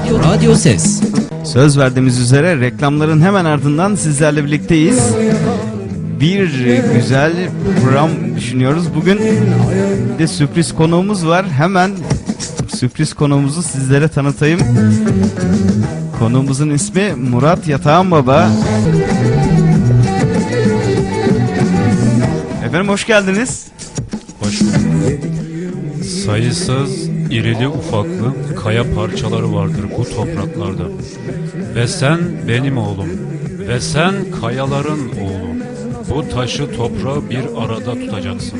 Radyo, Radyo Ses. Söz verdiğimiz üzere reklamların hemen ardından sizlerle birlikteyiz. Bir güzel program düşünüyoruz. Bugün bir de sürpriz konuğumuz var. Hemen sürpriz konuğumuzu sizlere tanıtayım. Konuğumuzun ismi Murat Yatağan Baba. Efendim hoş geldiniz. Hoş bulduk. Sayısız irili ufaklı kaya parçaları vardır bu topraklarda. Ve sen benim oğlum. Ve sen kayaların oğlu. Bu taşı toprağı bir arada tutacaksın.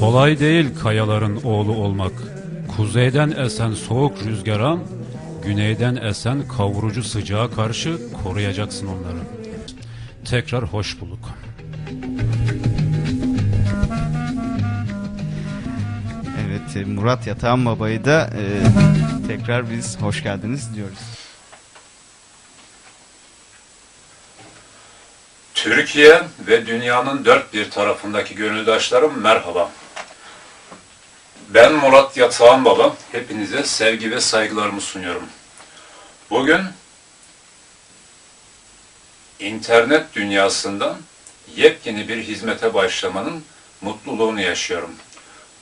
Kolay değil kayaların oğlu olmak. Kuzeyden esen soğuk rüzgara, güneyden esen kavurucu sıcağa karşı koruyacaksın onları. Tekrar hoş bulduk. Evet Murat Yatağan Baba'yı da e, tekrar biz hoş geldiniz diyoruz. Türkiye ve dünyanın dört bir tarafındaki gönüldaşlarım merhaba. Ben Murat Yatağan Baba. Hepinize sevgi ve saygılarımı sunuyorum. Bugün internet dünyasından yepyeni bir hizmete başlamanın mutluluğunu yaşıyorum.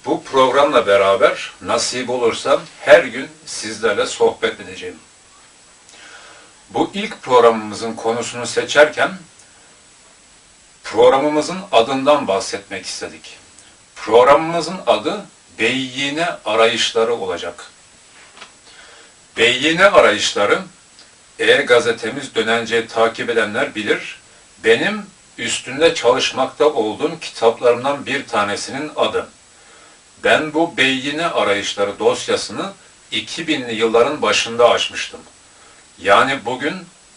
Bu programla beraber nasip olursa her gün sizlerle sohbet edeceğim. Bu ilk programımızın konusunu seçerken programımızın adından bahsetmek istedik. Programımızın adı Beyyine Arayışları olacak. Beyyine Arayışları, e-gazetemiz Dönence takip edenler bilir, benim üstünde çalışmakta olduğum kitaplarımdan bir tanesinin adı. Ben bu Beyyine Arayışları dosyasını 2000'li yılların başında açmıştım. Yani bugün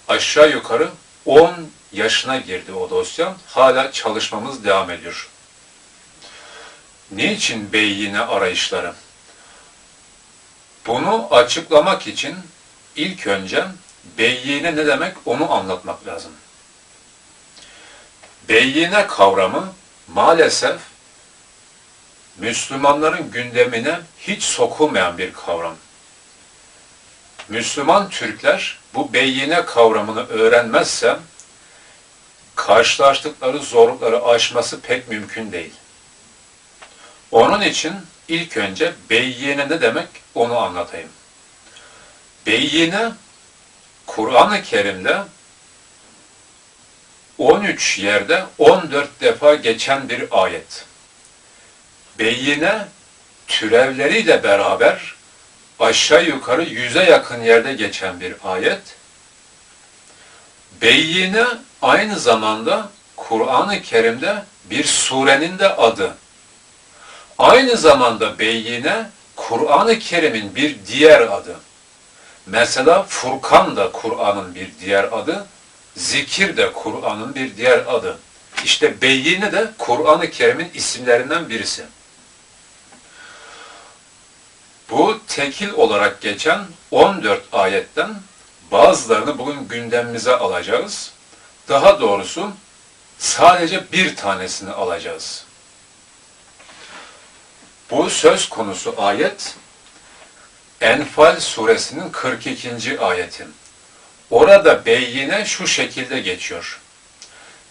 aşağı yukarı 10 yaşına girdi o dosya. Hala çalışmamız devam ediyor. Niçin beyyine arayışları? Bunu açıklamak için ilk önce beyyine ne demek onu anlatmak lazım. Beyyine kavramı maalesef Müslümanların gündemine hiç sokulmayan bir kavram. Müslüman Türkler bu beyyine kavramını öğrenmezse karşılaştıkları zorlukları aşması pek mümkün değil. Onun için ilk önce beyyine ne demek onu anlatayım. Beyyine Kur'an-ı Kerim'de 13 yerde 14 defa geçen bir ayet. Beyyine türevleriyle beraber aşağı yukarı yüze yakın yerde geçen bir ayet. Beyyine aynı zamanda Kur'an-ı Kerim'de bir surenin de adı. Aynı zamanda Beyyine Kur'an-ı Kerim'in bir diğer adı. Mesela Furkan da Kur'an'ın bir diğer adı, Zikir de Kur'an'ın bir diğer adı. İşte Beyyine de Kur'an-ı Kerim'in isimlerinden birisi. Bu tekil olarak geçen 14 ayetten bazılarını bugün gündemimize alacağız. Daha doğrusu sadece bir tanesini alacağız. Bu söz konusu ayet Enfal suresinin 42. ayeti. Orada beyyine şu şekilde geçiyor.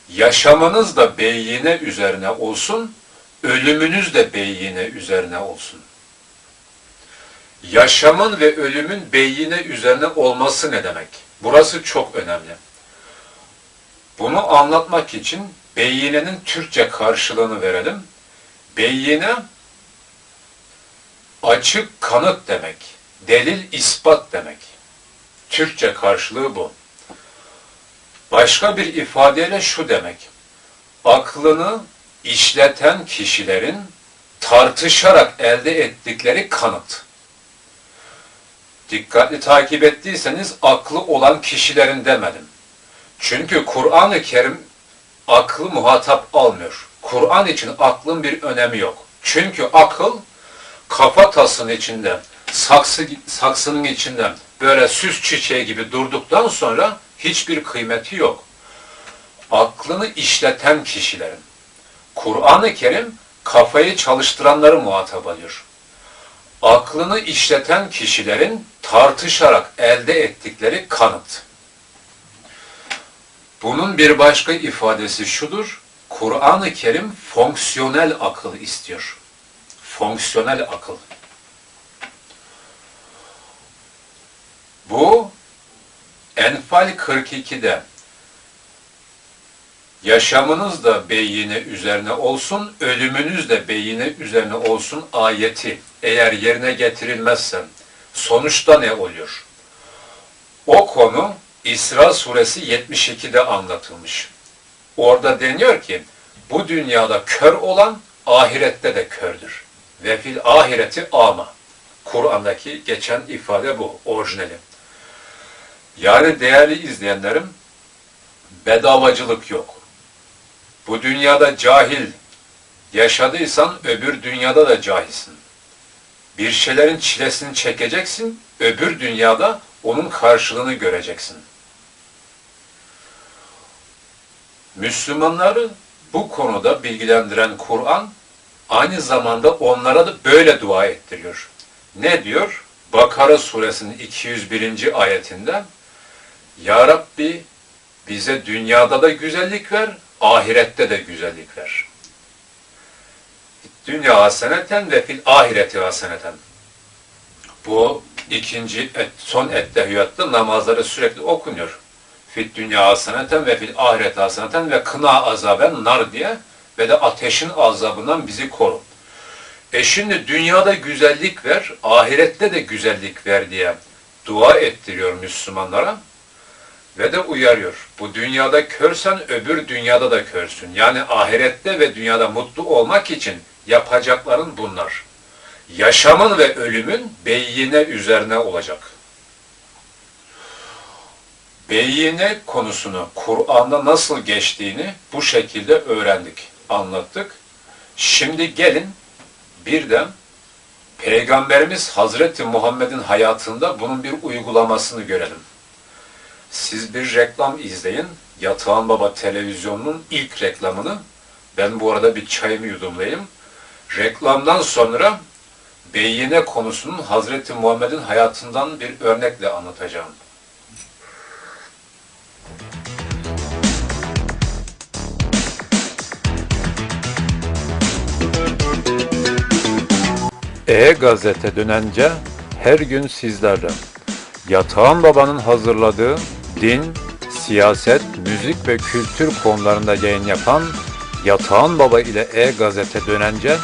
Yaşamınız da beyyine üzerine olsun, ölümünüz de beyyine üzerine olsun. Yaşamın ve ölümün beyyine üzerine olması ne demek? Burası çok önemli. Bunu anlatmak için beyyinenin Türkçe karşılığını verelim. Beyyine açık kanıt demek. Delil ispat demek. Türkçe karşılığı bu. Başka bir ifadeyle şu demek. Aklını işleten kişilerin tartışarak elde ettikleri kanıt. Dikkatli takip ettiyseniz aklı olan kişilerin demedim. Çünkü Kur'an-ı Kerim aklı muhatap almıyor. Kur'an için aklın bir önemi yok. Çünkü akıl kafatasının içinde, saksı, saksının içinde böyle süs çiçeği gibi durduktan sonra hiçbir kıymeti yok. Aklını işleten kişilerin. Kur'an-ı Kerim kafayı çalıştıranları muhatap alıyor. Aklını işleten kişilerin tartışarak elde ettikleri kanıt. Bunun bir başka ifadesi şudur. Kur'an-ı Kerim fonksiyonel akıl istiyor. Fonksiyonel akıl. Bu Enfal 42'de yaşamınız da beyine üzerine olsun, ölümünüz de beyine üzerine olsun ayeti eğer yerine getirilmezse sonuçta ne oluyor? O konu İsra suresi 72'de anlatılmış. Orada deniyor ki bu dünyada kör olan ahirette de kördür. Ve fil ahireti ama. Kur'an'daki geçen ifade bu, orijinali. Yani değerli izleyenlerim, bedavacılık yok. Bu dünyada cahil yaşadıysan öbür dünyada da cahilsin. Bir şeylerin çilesini çekeceksin, öbür dünyada onun karşılığını göreceksin. Müslümanları bu konuda bilgilendiren Kur'an aynı zamanda onlara da böyle dua ettiriyor. Ne diyor? Bakara suresinin 201. ayetinde Ya Rabbi bize dünyada da güzellik ver, ahirette de güzellik ver. Dünya haseneten ve fil ahireti haseneten. Bu ikinci et, son ettehiyatta namazları sürekli okunuyor. Fit dünya haseneten ve fil ahiret haseneten ve kına azaben nar diye ve de ateşin azabından bizi koru. E şimdi dünyada güzellik ver, ahirette de güzellik ver diye dua ettiriyor Müslümanlara ve de uyarıyor. Bu dünyada körsen öbür dünyada da körsün. Yani ahirette ve dünyada mutlu olmak için yapacakların bunlar. Yaşamın ve ölümün beyine üzerine olacak. Beyine konusunu Kur'an'da nasıl geçtiğini bu şekilde öğrendik, anlattık. Şimdi gelin bir de Peygamberimiz Hazreti Muhammed'in hayatında bunun bir uygulamasını görelim. Siz bir reklam izleyin. Yatağan Baba televizyonunun ilk reklamını. Ben bu arada bir çayımı yudumlayayım. Reklamdan sonra beyine konusunun Hazreti Muhammed'in hayatından bir örnekle anlatacağım. E-Gazete dönence her gün sizlerle. Yatağan Baba'nın hazırladığı din, siyaset, müzik ve kültür konularında yayın yapan Yatağan Baba ile E-Gazete dönence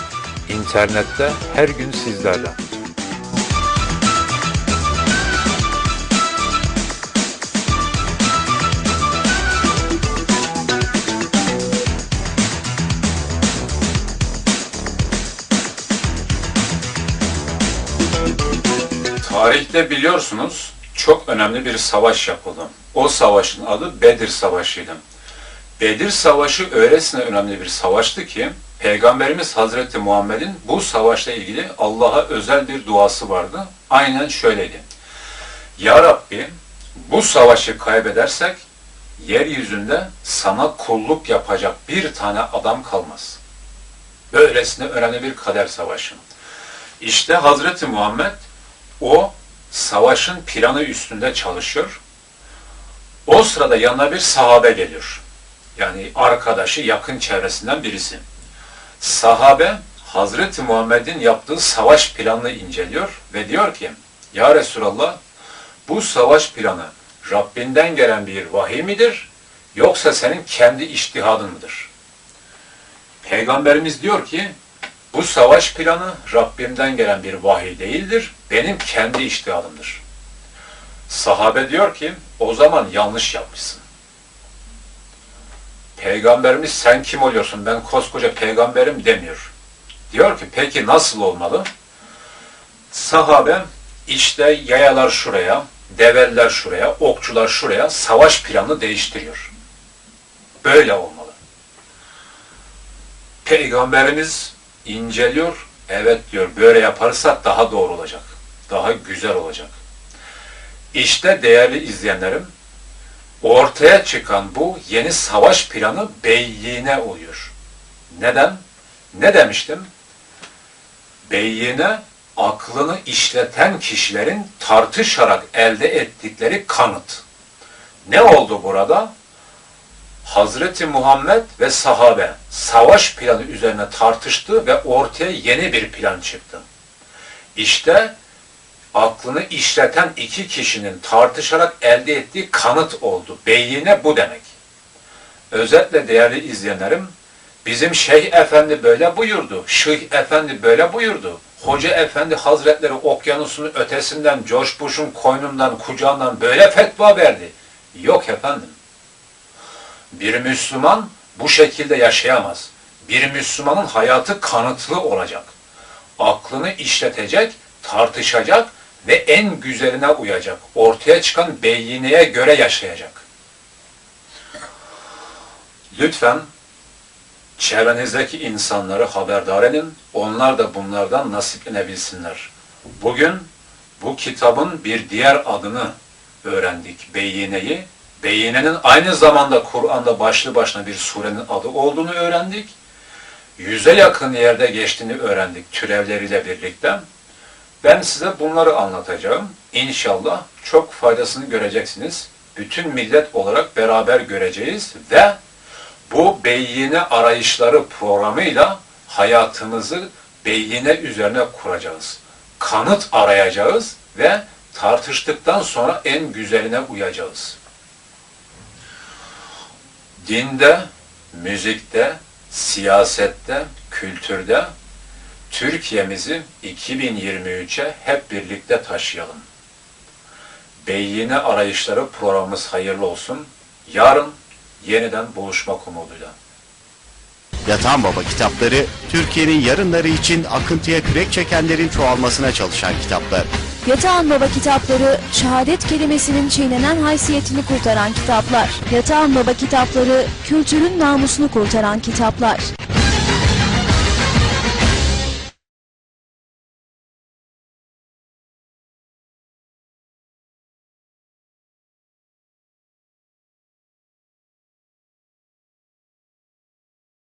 internette her gün sizlerle. Tarihte biliyorsunuz çok önemli bir savaş yapıldı. O savaşın adı Bedir Savaşı'ydı. Bedir Savaşı öylesine önemli bir savaştı ki Peygamberimiz Hazreti Muhammed'in bu savaşla ilgili Allah'a özel bir duası vardı. Aynen şöyleydi. Ya Rabbi bu savaşı kaybedersek yeryüzünde sana kulluk yapacak bir tane adam kalmaz. Böylesine önemli bir kader savaşı. İşte Hazreti Muhammed o savaşın planı üstünde çalışıyor. O sırada yanına bir sahabe geliyor. Yani arkadaşı, yakın çevresinden birisi. Sahabe, Hazreti Muhammed'in yaptığı savaş planını inceliyor ve diyor ki, Ya Resulallah, bu savaş planı Rabbinden gelen bir vahiy midir, yoksa senin kendi iştihadın mıdır? Peygamberimiz diyor ki, bu savaş planı Rabbimden gelen bir vahiy değildir, benim kendi iştihadımdır. Sahabe diyor ki, o zaman yanlış yapmışsın. Peygamberimiz sen kim oluyorsun, ben koskoca peygamberim demiyor. Diyor ki, peki nasıl olmalı? Sahabe, işte yayalar şuraya, develler şuraya, okçular şuraya, savaş planını değiştiriyor. Böyle olmalı. Peygamberimiz inceliyor. Evet diyor böyle yaparsak daha doğru olacak. Daha güzel olacak. İşte değerli izleyenlerim ortaya çıkan bu yeni savaş planı beyine oluyor. Neden? Ne demiştim? Beyine aklını işleten kişilerin tartışarak elde ettikleri kanıt. Ne oldu burada? Hazreti Muhammed ve sahabe savaş planı üzerine tartıştı ve ortaya yeni bir plan çıktı. İşte aklını işleten iki kişinin tartışarak elde ettiği kanıt oldu. Beyine bu demek. Özetle değerli izleyenlerim, bizim Şeyh Efendi böyle buyurdu, Şeyh Efendi böyle buyurdu. Hoca Efendi Hazretleri okyanusun ötesinden, George Bush'un koynundan, kucağından böyle fetva verdi. Yok efendim. Bir Müslüman bu şekilde yaşayamaz. Bir Müslümanın hayatı kanıtlı olacak. Aklını işletecek, tartışacak ve en güzeline uyacak. Ortaya çıkan beyineye göre yaşayacak. Lütfen çevrenizdeki insanları haberdar edin. Onlar da bunlardan nasiplenebilsinler. Bugün bu kitabın bir diğer adını öğrendik. Beyineyi. Beyinenin aynı zamanda Kur'an'da başlı başına bir surenin adı olduğunu öğrendik. Yüze yakın yerde geçtiğini öğrendik türevleriyle birlikte. Ben size bunları anlatacağım. İnşallah çok faydasını göreceksiniz. Bütün millet olarak beraber göreceğiz ve bu beyine arayışları programıyla hayatımızı beyine üzerine kuracağız. Kanıt arayacağız ve tartıştıktan sonra en güzeline uyacağız. Dinde, müzikte, siyasette, kültürde Türkiye'mizi 2023'e hep birlikte taşıyalım. Beyine arayışları programımız hayırlı olsun. Yarın yeniden buluşmak umuduyla. Yatan Baba kitapları, Türkiye'nin yarınları için akıntıya kürek çekenlerin çoğalmasına çalışan kitaplar. Yatağan Baba kitapları, şehadet kelimesinin çiğnenen haysiyetini kurtaran kitaplar. Yatağan Baba kitapları, kültürün namusunu kurtaran kitaplar.